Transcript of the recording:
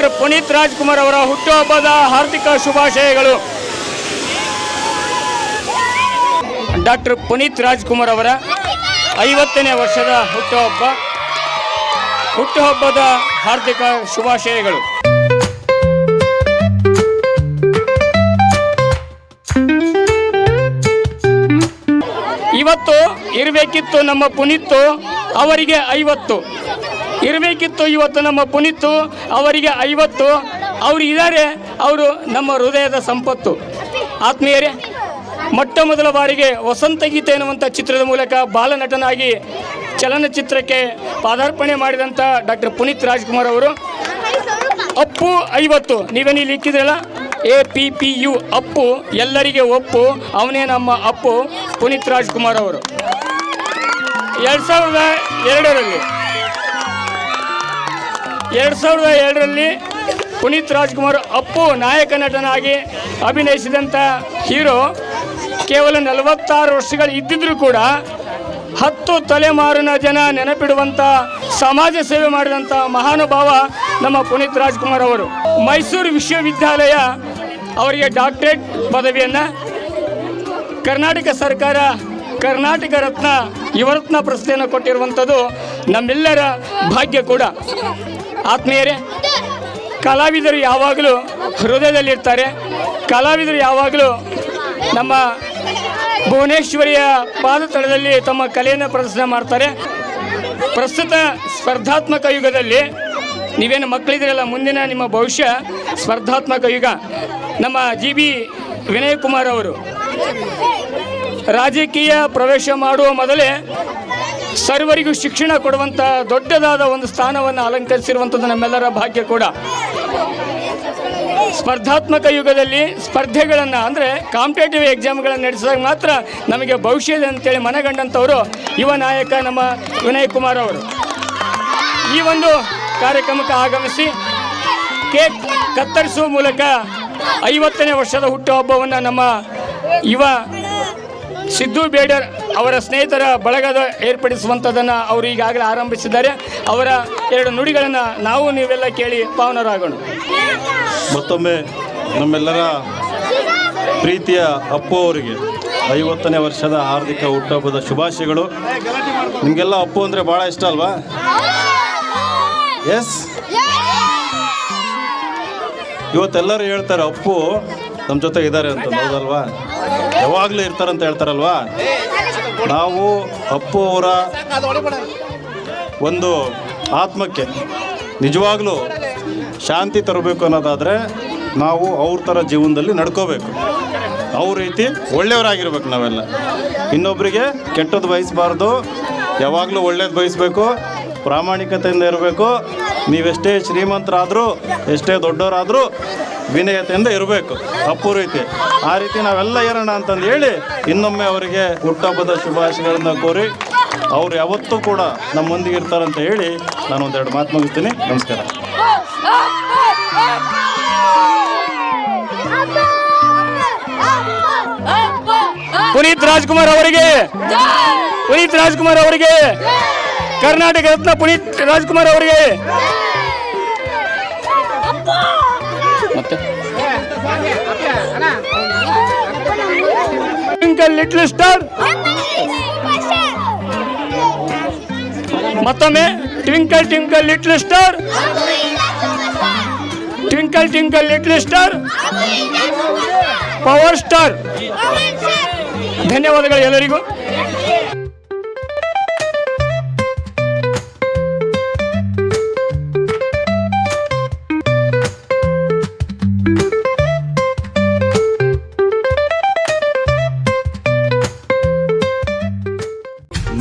ಪುನೀತ್ ರಾಜ್ಕುಮಾರ್ ಅವರ ಹುಟ್ಟುಹಬ್ಬದ ಹಾರ್ದಿಕ ಶುಭಾಶಯಗಳು. ಡಾಕ್ಟರ್ ಪುನೀತ್ ರಾಜ್ಕುಮಾರ್ ಅವರ ಐವತ್ತನೇ ವರ್ಷದ ಹುಟ್ಟುಹಬ್ಬ. ಹುಟ್ಟುಹಬ್ಬದ ಹಾರ್ದಿಕ ಶುಭಾಶಯಗಳು. ಇವತ್ತು ಇರಬೇಕಿತ್ತು ನಮ್ಮ ಪುನೀತ್ ಅವರಿಗೆ ಐವತ್ತು. ಇರಬೇಕಿತ್ತು, ಇವತ್ತು ನಮ್ಮ ಪುನೀತು ಅವರಿಗೆ ಐವತ್ತು. ಅವರು ಇದ್ದಾರೆ, ಅವರು ನಮ್ಮ ಹೃದಯದ ಸಂಪತ್ತು. ಆತ್ಮೀಯರೇ, ಮೊಟ್ಟ ಮೊದಲ ಬಾರಿಗೆ ವಸಂತ ಗೀತೆ ಎನ್ನುವಂಥ ಚಿತ್ರದ ಮೂಲಕ ಬಾಲನಟನಾಗಿ ಚಲನಚಿತ್ರಕ್ಕೆ ಪಾದಾರ್ಪಣೆ ಮಾಡಿದಂಥ ಡಾಕ್ಟರ್ ಪುನೀತ್ ರಾಜ್ಕುಮಾರ್ ಅವರು. ಅಪ್ಪು ಐವತ್ತು. ನೀವೇನು ಇಕ್ಕಿದ್ರಲ್ಲ? A P P U, Appu. ಎಲ್ಲರಿಗೆ ಒಪ್ಪು. ಅವನೇ ನಮ್ಮ ಅಪ್ಪು ಪುನೀತ್ ರಾಜ್ಕುಮಾರ್ ಅವರು. ಎರಡು ಸಾವಿರದ ಎರಡರಲ್ಲಿ ಎರಡು ಸಾವಿರದ ಎರಡರಲ್ಲಿ ಪುನೀತ್ ರಾಜ್ಕುಮಾರ್ ಅಪ್ಪು ನಾಯಕ ನಟನಾಗಿ ಅಭಿನಯಿಸಿದಂಥ ಹೀರೋ ಕೇವಲ ನಲವತ್ತಾರು ವರ್ಷಗಳು ಇದ್ದಿದ್ರೂ ಕೂಡ ಹತ್ತು ತಲೆಮಾರಿನ ಜನ ನೆನಪಿಡುವಂಥ ಸಮಾಜ ಸೇವೆ ಮಾಡಿದಂಥ ಮಹಾನುಭಾವ ನಮ್ಮ ಪುನೀತ್ ರಾಜ್ಕುಮಾರ್ ಅವರು. ಮೈಸೂರು ವಿಶ್ವವಿದ್ಯಾಲಯ ಅವರಿಗೆ ಡಾಕ್ಟರೇಟ್ ಪದವಿಯನ್ನು, ಕರ್ನಾಟಕ ಸರ್ಕಾರ ಕರ್ನಾಟಕ ರತ್ನ ಯುವರತ್ನ ಪ್ರಶಸ್ತಿಯನ್ನು ಕೊಟ್ಟಿರುವಂಥದ್ದು ನಮ್ಮೆಲ್ಲರ ಭಾಗ್ಯ ಕೂಡ. ಆತ್ಮೀಯರೇ, ಕಲಾವಿದರು ಯಾವಾಗಲೂ ಹೃದಯದಲ್ಲಿರ್ತಾರೆ. ಕಲಾವಿದರು ಯಾವಾಗಲೂ ನಮ್ಮ ಭುವನೇಶ್ವರಿಯ ಪಾದತಳದಲ್ಲಿ ತಮ್ಮ ಕಲೆಯನ್ನು ಪ್ರದರ್ಶನ ಮಾಡ್ತಾರೆ. ಪ್ರಸ್ತುತ ಸ್ಪರ್ಧಾತ್ಮಕ ಯುಗದಲ್ಲಿ ನೀವೇನು ಮಕ್ಕಳಿದ್ದೀರಲ್ಲ, ಮುಂದಿನ ನಿಮ್ಮ ಭವಿಷ್ಯ ಸ್ಪರ್ಧಾತ್ಮಕ ಯುಗ. ನಮ್ಮ ಜಿ ಬಿ ವಿನಯ್ ಕುಮಾರ್ ಅವರು ರಾಜಕೀಯ ಪ್ರವೇಶ ಮಾಡುವ ಮೊದಲೇ ಸರ್ವರಿಗೂ ಶಿಕ್ಷಣ ಕೊಡುವಂಥ ದೊಡ್ಡದಾದ ಒಂದು ಸ್ಥಾನವನ್ನು ಅಲಂಕರಿಸಿರುವಂಥದ್ದು ನಮ್ಮೆಲ್ಲರ ಭಾಗ್ಯ ಕೂಡ. ಸ್ಪರ್ಧಾತ್ಮಕ ಯುಗದಲ್ಲಿ ಸ್ಪರ್ಧೆಗಳನ್ನು ಅಂದರೆ ಕಾಂಪಿಟೇಟಿವ್ ಎಕ್ಸಾಮ್ಗಳನ್ನು ನಡೆಸಿದಾಗ ಮಾತ್ರ ನಮಗೆ ಭವಿಷ್ಯದ ಅಂತೇಳಿ ಮನಗಂಡಂಥವರು ಯುವ ನಾಯಕ ನಮ್ಮ ವಿನಯ್ ಕುಮಾರ್ ಅವರು. ಈ ಒಂದು ಕಾರ್ಯಕ್ರಮಕ್ಕೆ ಆಗಮಿಸಿ ಕೇಕ್ ಕತ್ತರಿಸುವ ಮೂಲಕ ಐವತ್ತನೇ ವರ್ಷದ ಹುಟ್ಟುಹಬ್ಬವನ್ನು ನಮ್ಮ ಯುವ ಸಿದ್ದು ಬೇಡರ್ ಅವರ ಸ್ನೇಹಿತರ ಬಳಗದ ಏರ್ಪಡಿಸುವಂಥದ್ದನ್ನು ಅವರು ಈಗಾಗಲೇ ಆರಂಭಿಸಿದ್ದಾರೆ. ಅವರ ಎರಡು ನುಡಿಗಳನ್ನು ನಾವು ನೀವೆಲ್ಲ ಕೇಳಿ ಪಾವನರಾಗೋಣ. ಮತ್ತೊಮ್ಮೆ ನಮ್ಮೆಲ್ಲರ ಪ್ರೀತಿಯ ಅಪ್ಪು ಅವರಿಗೆ ಐವತ್ತನೇ ವರ್ಷದ ಹಾರ್ದಿಕ ಹುಟ್ಟುಹಬ್ಬದ ಶುಭಾಶಯಗಳು. ನಿಮಗೆಲ್ಲ ಅಪ್ಪು ಅಂದರೆ ಭಾಳ ಇಷ್ಟ ಅಲ್ವಾ? ಎಸ್ ಇವತ್ತೆಲ್ಲರೂ ಹೇಳ್ತಾರೆ, ಅಪ್ಪು ನಮ್ಮ ಜೊತೆ ಇದ್ದಾರೆ ಅಂತ. ಹೌದಲ್ವಾ? ಯಾವಾಗಲೂ ಇರ್ತಾರಂತ ಹೇಳ್ತಾರಲ್ವಾ? ನಾವು ಅಪ್ಪು ಅವರ ಒಂದು ಆತ್ಮಕ್ಕೆ ನಿಜವಾಗ್ಲೂ ಶಾಂತಿ ತರಬೇಕು ಅನ್ನೋದಾದರೆ ನಾವು ಅವ್ರ ಥರ ಜೀವನದಲ್ಲಿ ನಡ್ಕೋಬೇಕು. ಅವ್ರ ರೀತಿ ಒಳ್ಳೆಯವರಾಗಿರ್ಬೇಕು ನಾವೆಲ್ಲ. ಇನ್ನೊಬ್ಬರಿಗೆ ಕೆಟ್ಟದ್ದು ಬಯಸಬಾರ್ದು. ಯಾವಾಗಲೂ ಒಳ್ಳೇದು ಬಯಸಬೇಕು. ಪ್ರಾಮಾಣಿಕತೆಯಿಂದ ಇರಬೇಕು. ನೀವೆಷ್ಟೇ ಶ್ರೀಮಂತರಾದರೂ, ಎಷ್ಟೇ ದೊಡ್ಡವರಾದರೂ ವಿನಯತೆಯಿಂದ ಇರಬೇಕು. ಅಪ್ಪು ಆ ರೀತಿ ನಾವೆಲ್ಲ ಇರೋಣ ಅಂತಂದು ಹೇಳಿ ಇನ್ನೊಮ್ಮೆ ಅವರಿಗೆ ಹುಟ್ಟಹಬ್ಬದ ಶುಭಾಶಯಗಳನ್ನ ಕೋರಿ ಅವ್ರು ಯಾವತ್ತೂ ಕೂಡ ನಮ್ಮೊಂದಿಗೆ ಇರ್ತಾರಂತ ಹೇಳಿ ನಾನು ಒಂದೆರಡು ಮಾತು ಮುಗಿಸ್ತೀನಿ. ನಮಸ್ಕಾರ. ಪುನೀತ್ ರಾಜ್ಕುಮಾರ್ ಅವರಿಗೆ, ಪುನೀತ್ ರಾಜ್ಕುಮಾರ್ ಅವರಿಗೆ, ಕರ್ನಾಟಕ ರತ್ನ ಪುನೀತ್ ರಾಜ್ಕುಮಾರ್ ಅವರಿಗೆ. ಮತ್ತೆ? ಟ್ವಿಂಕಲ್ ಲಿಟ್ಲ್ ಸ್ಟಾರ್ ಮತ್ತೊಮ್ಮೆ twinkle twinkle little star twinkle twinkle little star power star ಧನ್ಯವಾದಗಳು ಎಲ್ಲರಿಗೂ.